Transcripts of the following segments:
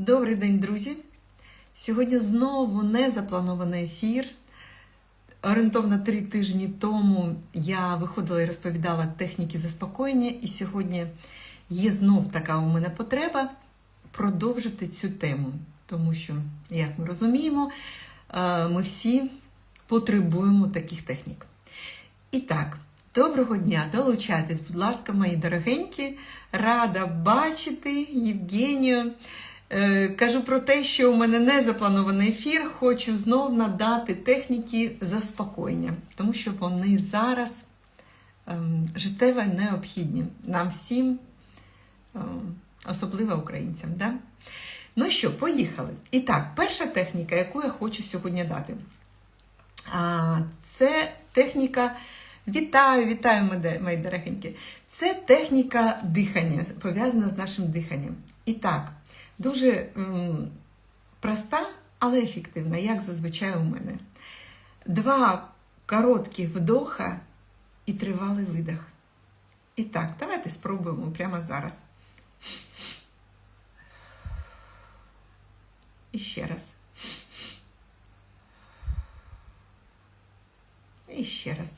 Добрий день, друзі! Сьогодні знову незапланований ефір. Орієнтовно три тижні тому я виходила і розповідала техніки заспокоєння, і сьогодні є знов така у мене потреба продовжити цю тему, тому що, як ми розуміємо, е, ми всі потребуємо таких технік. І так, доброго дня! Долучайтесь, будь ласка, мої дорогенькі. Рада бачити Євгенію. Е, Кажу про те, що у мене не запланований ефір. Хочу знов надати техніки заспокоєння, тому що вони зараз ем, життєво необхідні нам всім, ем, особливо українцям. Да? Ну що, поїхали. І так, перша техніка, яку я хочу сьогодні дати, це техніка. Вітаю, вітаю, мої дорогенькі. Це техніка дихання, пов'язана з нашим диханням. І так, дуже м, проста, але ефективна, як зазвичай у мене. Два коротких вдоха і тривалий видих. І так, давайте спробуємо прямо зараз. І ще раз. І ще раз.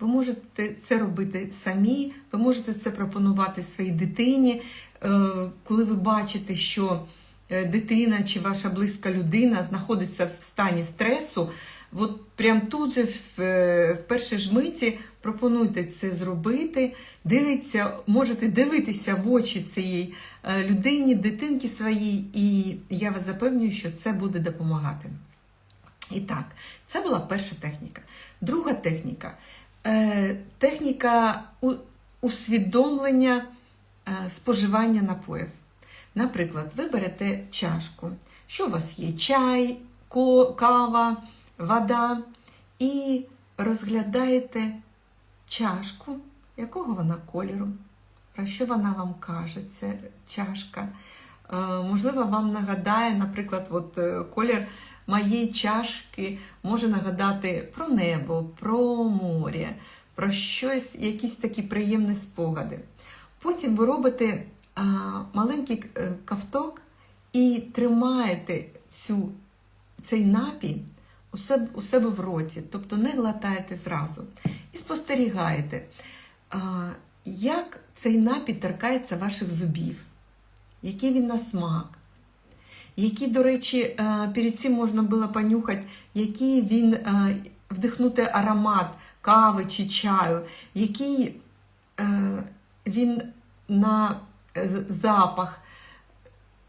Ви можете це робити самі, ви можете це пропонувати своїй дитині, е, коли ви бачите, що е, дитина чи ваша близька людина знаходиться в стані стресу. От прям тут же в е, першій ж миті пропонуйте це зробити. Дивіться, можете дивитися в очі цієї людині, дитинки своїй, і я вас запевнюю, що це буде допомагати. І так, це була перша техніка. Друга техніка техніка усвідомлення е, споживання напоїв. Наприклад, ви берете чашку. Що у вас є? Чай, кава, вода, і розглядаєте чашку, якого вона кольору, про що вона вам каже, ця чашка. Е, Можливо, вам нагадає, наприклад, от е, колір моєї чашки може нагадати про небо, про море, про щось, якісь такі приємні спогади. Потім ви робите а, маленький е, ковток і тримаєте цю, цей напій у себе, у себе в роті, тобто не глотаєте зразу. І спостерігаєте, а, як цей напій торкається ваших зубів, який він на смак. Які, до речі, е, перед цим можна було понюхати, який він е, вдихнути аромат кави чи чаю, який е, він на запах,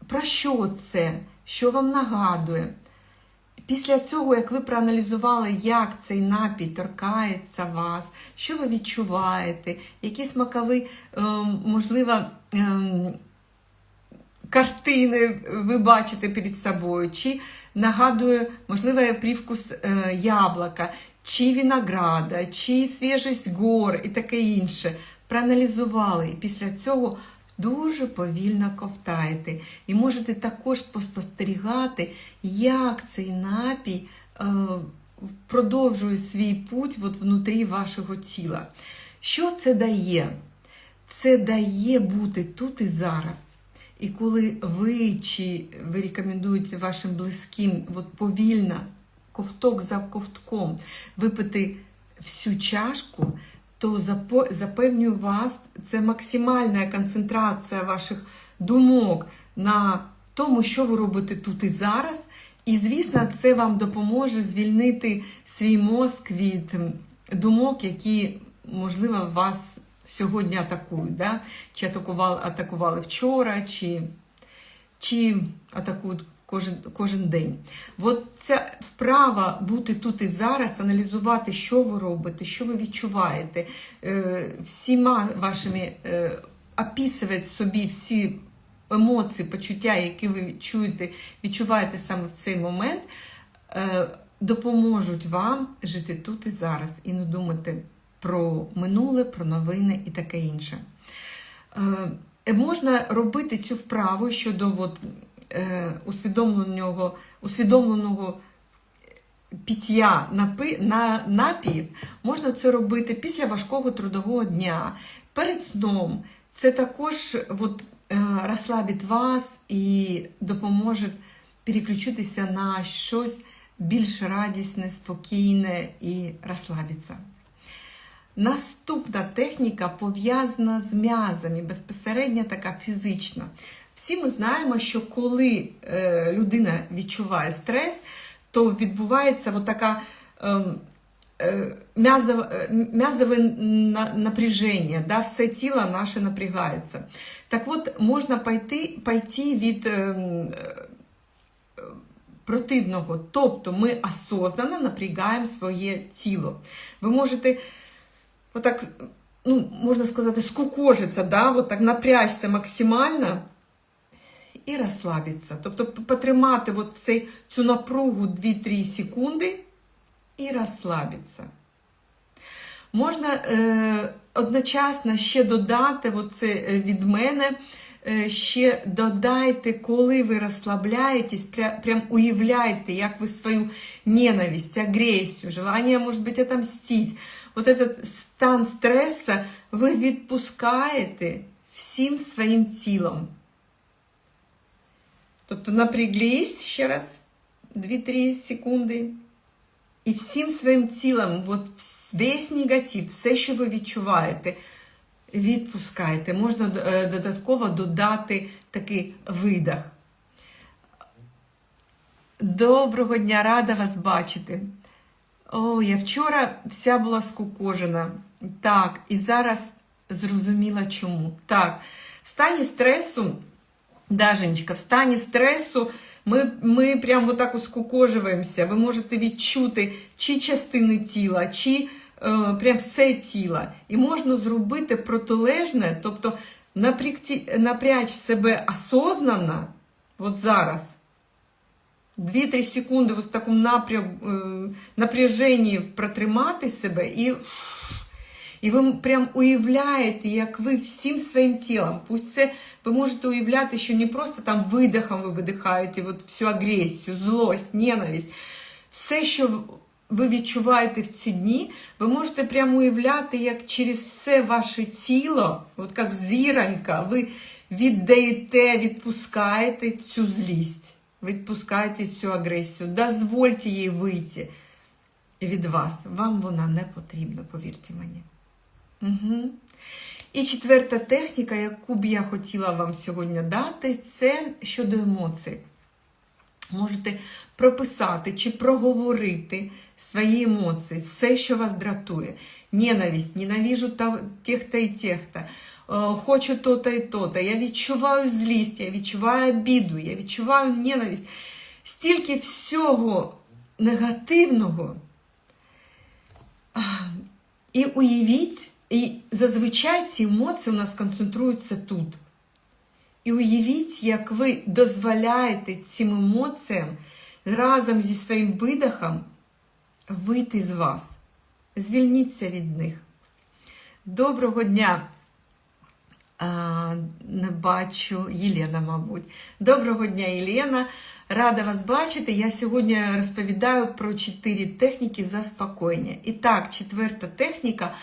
про що це, що вам нагадує. Після цього, як ви проаналізували, як цей напій торкається вас, що ви відчуваєте, які смакові, е, можливо, ем, картини ви бачите перед собою, чи нагадує, можливо, привкус е, яблука, чи винограда, чи свіжість гор і таке інше. Проаналізували. І після цього дуже повільно ковтаєте. І можете також поспостерігати, як цей напій е, продовжує свій путь от внутрі вашого тіла. Що це дає? Це дає бути тут і зараз. І коли ви чи ви рекомендуєте вашим близьким от повільно, ковток за ковтком, випити всю чашку, то запевнюю вас, це максимальна концентрація ваших думок на тому, що ви робите тут і зараз. І, звісно, це вам допоможе звільнити свій мозк від думок, які, можливо, вас сьогодні атакують. Да? Чи атакували, атакували вчора, чи, чи атакують кожен, кожен день. От ця вправа бути тут і зараз, аналізувати, що ви робите, що ви відчуваєте, е, всіма вашими е, описувати собі всі емоції, почуття, які ви чуєте, відчуваєте саме в цей момент, е, допоможуть вам жити тут і зараз і не думати про минуле, про новини і таке інше. Е, можна робити цю вправу щодо от, е, усвідомленого, усвідомленого пиття напи, на, напіїв, можна це робити після важкого трудового дня, перед сном. Це також от, е, розслабить вас і допоможе переключитися на щось більш радісне, спокійне і розслабитися. Наступна техніка пов'язана з м'язами, безпосередньо така фізична. Всі ми знаємо, що коли е, людина відчуває стрес, то відбувається така ем, е, е, м'язове на- напряження, да, все тіло наше напрягається. Так от можна пойти, пойти від ем, е, противного, тобто ми осознанно напрягаємо своє тіло. Ви можете отак, ну, можна сказати, скукожиться, да, от так напрячься максимально і розслабитися. Тобто потримати от цей, цю напругу 2-3 секунди і розслабитися. Можна е, одночасно ще додати, от це е, від мене, е, ще додайте, коли ви розслабляєтесь, пря, прям уявляйте, як ви свою ненависть, агрессию, желание, может быть, отомстить, вот этот стан стресса ви відпускаєте всім своїм тілом. Тобто напряглись ще раз 2-3 секунди. І всім своїм тілом, от весь негатив, все, що ви відчуваєте, відпускайте. Можна е, додатково додати такий видах. Доброго дня, рада вас бачити. О, я вчора вся була скукожена. Так, і зараз зрозуміла чому. Так, в стані стресу, Даженечка, в стані стресу ми, ми прям отак ускукожуємося. Ви можете відчути чи частини тіла, чи е, прям все тіло. І можна зробити протилежне, тобто напрягти, напрячь себе осознанно, от зараз. 2-3 секунди в такому напряг, е, напряженні протримати себе і, і ви прям уявляєте, як ви всім своїм тілом. Пусть це ви можете уявляти, що не просто там видихом ви видихаєте от всю агресію, злость, ненависть. Все, що ви відчуваєте в ці дні, ви можете прямо уявляти, як через все ваше тіло, от як зіронька, ви віддаєте, відпускаєте цю злість. Відпускайте цю агресію, дозвольте їй вийти від вас. Вам вона не потрібна, повірте мені. Угу. І четверта техніка, яку б я хотіла вам сьогодні дати, це щодо емоцій. Можете прописати чи проговорити свої емоції, все, що вас дратує. Ненависть, ненавижу тех-то і тех-то. Е, Хочу то-то і то-то. Я відчуваю злість, я відчуваю обіду, я відчуваю ненависть. Стільки всього негативного. І уявіть, і зазвичай ці емоції у нас концентруються тут. І уявіть, як ви дозволяєте цим емоціям разом зі своїм видихом вийти з вас. Звільніться від них. Доброго дня! Не бачу Єлена, мабуть. Доброго дня, Єлена. Рада вас бачити. Я сьогодні розповідаю про чотири техніки заспокоєння. І так, четверта техніка.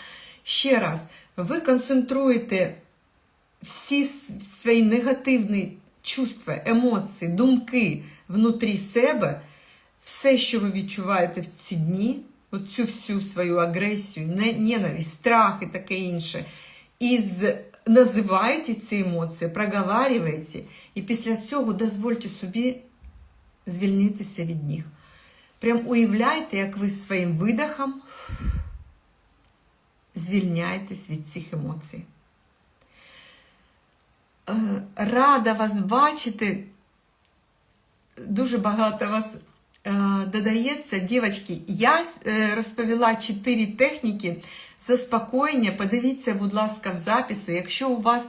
Ще раз, ви концентруєте всі свої негативні чувства, емоції, думки внутрі себе, все, що ви відчуваєте в ці дні, оцю всю свою агресію, ненависть, страх і таке інше. І з називаєте ці емоції, проговарюєте, і після цього дозвольте собі звільнитися від них. Прям уявляйте, як ви своїм видихом звільняєтесь від цих емоцій. Е, Рада вас бачити. Дуже багато вас е, додається. Дівчатки, я е, розповіла чотири техніки заспокоєння. Подивіться, будь ласка, в запису. Якщо у вас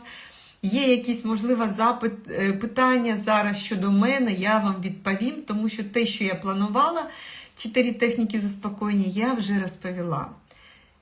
є якісь, можливо, запит, е, питання зараз щодо мене, я вам відповім, тому що те, що я планувала, чотири техніки заспокоєння, я вже розповіла.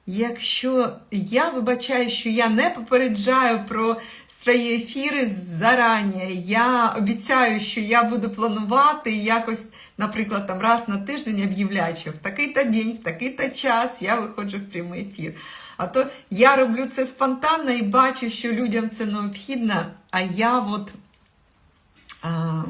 Якщо я вибачаю, що я не попереджаю про свої ефіри зарані, я обіцяю, що я буду планувати якось, наприклад, там раз на тиждень об'являю, що в такий-то день, в такий-то час я виходжу в прямий ефір. А то я роблю це спонтанно і бачу, що людям це необхідно, а я от. А,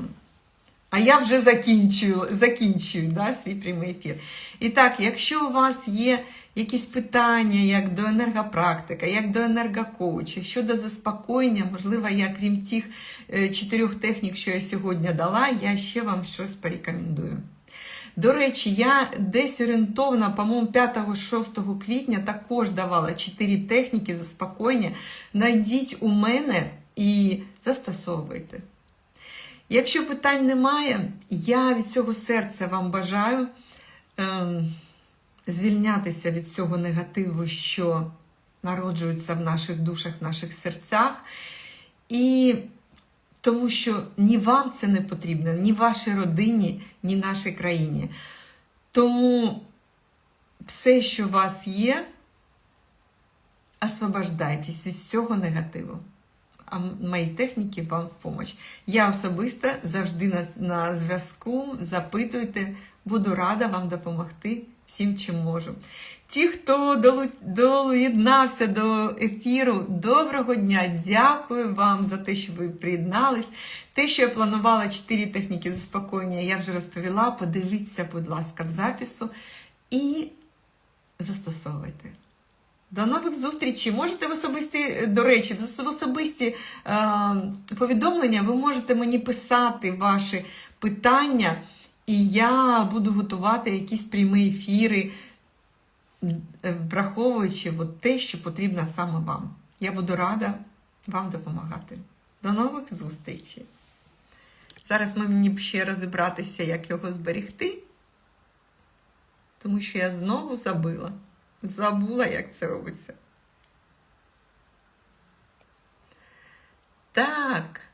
а я вже закінчую, закінчую да, свій прямий ефір. І так, якщо у вас є якісь питання, як до енергопрактика, як до енергокоуча, щодо заспокоєння, можливо, я крім тих е, чотирьох технік, що я сьогодні дала, я ще вам щось порекомендую. До речі, я десь орієнтовно, по-моєму, 5-6 квітня також давала 4 техніки заспокоєння. Найдіть у мене і застосовуйте. Якщо питань немає, я від цього серця вам бажаю ем, звільнятися від цього негативу, що народжується в наших душах, в наших серцях. І тому що ні вам це не потрібно, ні вашій родині, ні нашій країні. Тому все, що у вас є, освобождайтесь від цього негативу. А мої техніки вам в помощь. Я особисто завжди на, на зв'язку. Запитуйте, буду рада вам допомогти всім, чим можу. Ті, хто доєднався до ефіру, доброго дня! Дякую вам за те, що ви приєднались. Те, що я планувала 4 техніки заспокоєння, я вже розповіла. Подивіться, будь ласка, в запису і застосовуйте. До нових зустрічей. Можете в особисті, до речі, в особисті е, повідомлення ви можете мені писати ваші питання, і я буду готувати якісь прямі ефіри, е, враховуючи от те, що потрібно саме вам. Я буду рада вам допомагати. До нових зустрічей! Зараз мені б ще розібратися, як його зберегти, тому що я знову забила. Забула, як це робиться. Так.